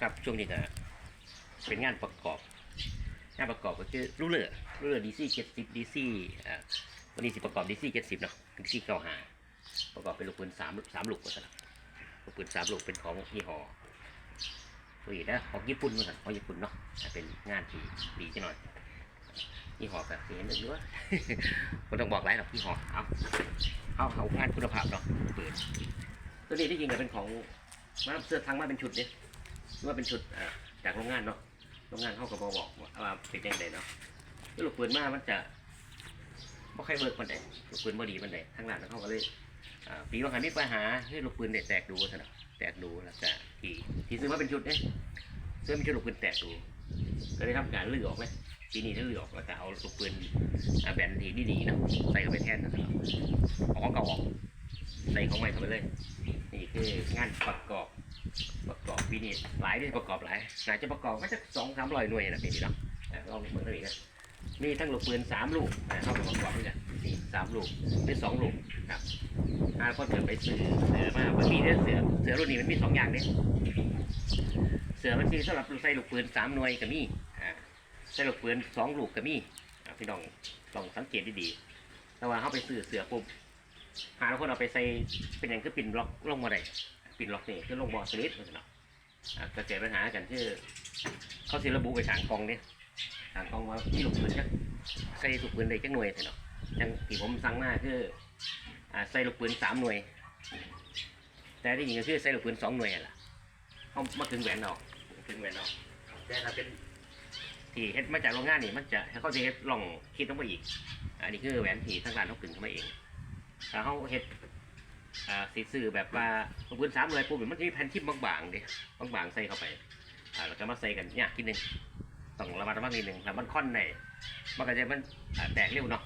ครับช่วงนี้ก็เป็นงานประกอบ งานประกอบก็คือรูเลอร์รูเลอร์ดีซี่เจ็ดสิบดีซี่อ่าวันนี้สิประกอบดีซี่เจ็ดสิบเนาะดีซี่เก้าห้าประกอบเป็นลูกปืนสามสามลูกก็สลับลูกปืนสามลูกเป็นของยี่ห้อตัวอีกนะของญี่ปุ่นเหมือนกันของญี่ปุ่นเนาะเป็นงานที่ดีจังหน่อยยี่ห้อก็เห็นอยู่ว่าไม่ต้องบอกไรหรอกยี่ห้อเอาเอาเอางานคุณภาพเนาะปืนตัวนี้ที่จริงก็เป็นของ มาเสื้อทางมาเป็นชุดเนี่ยว่าเป็นชุดจากโรงงานเนาะโรงงานเขาก็บบอกว่าเป็นยังไงเนาะลูกปืนมามันจะไม่ค่อยเบิกมันใดลูกปืนบ่ดีมันใดทางร้านเขาก็เลยอ่าปีว่าหันมีปัญหาคือลูกปืนเนี่ยแตกดูซะเนะแตกดูแล้วก็ที่ที่ซื้อมาเป็นชุดเนี่ยซื้อเป็นชุดลูกปืนแตกดูก็เลยทำการลื้อออกเลยปีนี้ถ้าลื้อออกแล้วก็เอาลูกปืนแบนที่ดีๆเนาะใส่เข้าไปแทนนะครับเอาของเก่าออก ใส่ของใหม่เข้าไปเลย นี่คืองานประกอบประกอบปีนี้หลายที่ประกอบหลายน่าจะประกอบก็จะสองสามร้อยหน่วยนะปีนี้เนาะลองเหมือนกันอีกนะมีทั้งลูกปืนสามลูกเข้ามาประกอบด้วยกันนี่สามลูกเป็นสองลูกครับถ้าคนเกิดไปซื้อเสือมาบางทีเนี่ยเสือเสือรุ่นนี้มันมีสองอย่างเนี่ยเสือมันมีสำหรับใส่ลูกปืนสามหน่วยก็มีอ่าใส่ลูกปืนสองลูกก็มีอะพี่น้องลองสังเกตดีๆแต่ว่าเข้าไปซื้อเสือปุ๊บ หาคนเอาไปใส่เป็นอย่างคือปิ่นล็อกลงมาได้ปิดล็อกนี่คือลงบอสลิดเนาะอะก็เกิดปัญหากันคือเขาสิระบุไปทางกองเนี่ยทางกองว่าที่ลูกปืนจักใส่ลูกปืนได้จักหน่วยเนาะจังที่ผมสั่งมาคืออ่าใส่ลูกปืนสามหน่วย แต่ที่จริงก็คือใส่ลูกปืนสองหน่วยอะล่ะเขามาถึงแหวนเอาถึงแหวนเอาแต่ถ้าเป็นที่เฮ็ดมาจากโรงงานนี่มันจะให้เขาจะเฮ็ดลองคิดต้องไปอีก อันนี้คือแหวนที่ทางร้านเขากึ่งเข้ามาเอง ถ้าเขาเฮ็ดอ่าสีสื่อแบบว่าปืนสามเลยปุ๊บมันจะมีแผ่นทิมบางๆดิบางๆใส่เข้าไปอ่าแล้วก็มาใส่กันยากทีนึงต้องระมัดระวังนิดหนึ่งถ้ามันค่อนในมันก็จะมันแตกเร็วเนาะ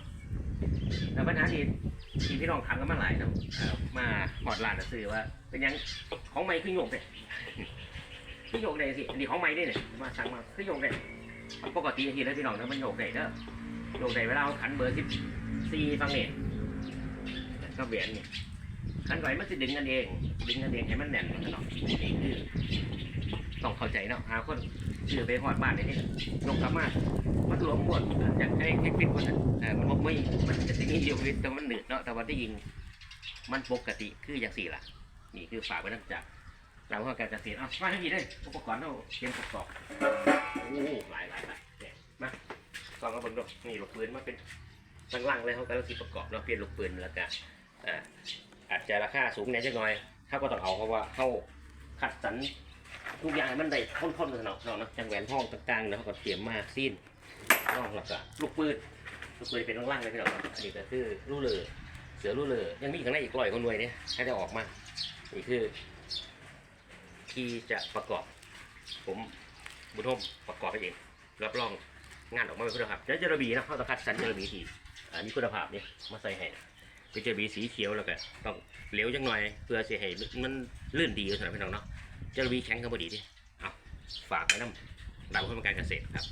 แต่ปัญหาที่ที่พี่น้องถามกันมาหลายนะมาหอดร้านน่ะซื้อว่า เป็นยังของใหม่ขึ้นโยกเลยขึ้นโยกได้สิอันนี้ของใหม่ได้เนี่ยมาสั่งมาขึ้นโยกได้ปกติทีแล้วพี่น้องถ้ามันโยกได้เด้อโยกได้เวลาเอาขันเบอร์สิบสี่ฟังเนี่ย ก็เบียนเนี่ยขันไหวมันจะดึงกันเอง ดึงกันเองให้มันแน่นเนาะนี่คือต้องเข้าใจเนาะหาคนซื้อไปหอดบ้านนี่ยกกลับมามันหลวมหมดอยากให้เทคนิคคนนั้นมันบ่ไม่มันจะสิ่งนี้เดียววิตแต่มันหนืดเนาะแต่ว่าที่ยิงมันปกติคืออย่างสี่ล่ะ นี่คือฝากไว้ตั้งจากเราว่าการเกษตรเอามาทั้งนี้เลยอุปกรณ์เราเตรียมประกอบโอ้หลายหลายหลายเนี่ยมาลองมาบิ่งดูนี่ลูกปืนมาเป็นล่างๆเลยเขากำลังสิประกอบเราะเปลี่ยนลูกปืนแล้วก็ อ่าอาจจะราคาสูงแน่จักหน่อยถ้าก็ต้องเอาเพราะว่าเขาคัดสรรทุกอย่างให้มันได้ค่อนๆกันเนาะเนาะจังแหวนห้องต่างๆเขาก็เตรียมมาซีนน้องแล้วก็ลูกปืนลูกปืนเป็นล่างๆเลยพี่น้องอันนี้ก็คือลู่เลอเสือลู่เลอยังมีอีกข้างในอีกร้อยคนหน่วยเนี่ยให้ได้ออกมานี่คือที่จะประกอบ ผมบุญทมประกอบไปเองรับรองงานออกมาเป็นคุณภาพแล้วจะระบีนะเขาต้องคัดสรรจะระบีที่อันนี้คุณภาพเนี่ยมาใส่ให้ ก็จะมีสีเขียวแล้วก็ต้องเหลวจังหน่อย เพื่อจะให้มันลื่นดีสำหรับพี่น้องเนาะจะมีแข็งเข้ามาดีดิเอาฝากไว้น้ำดาวเพื่อการเกษตรครับ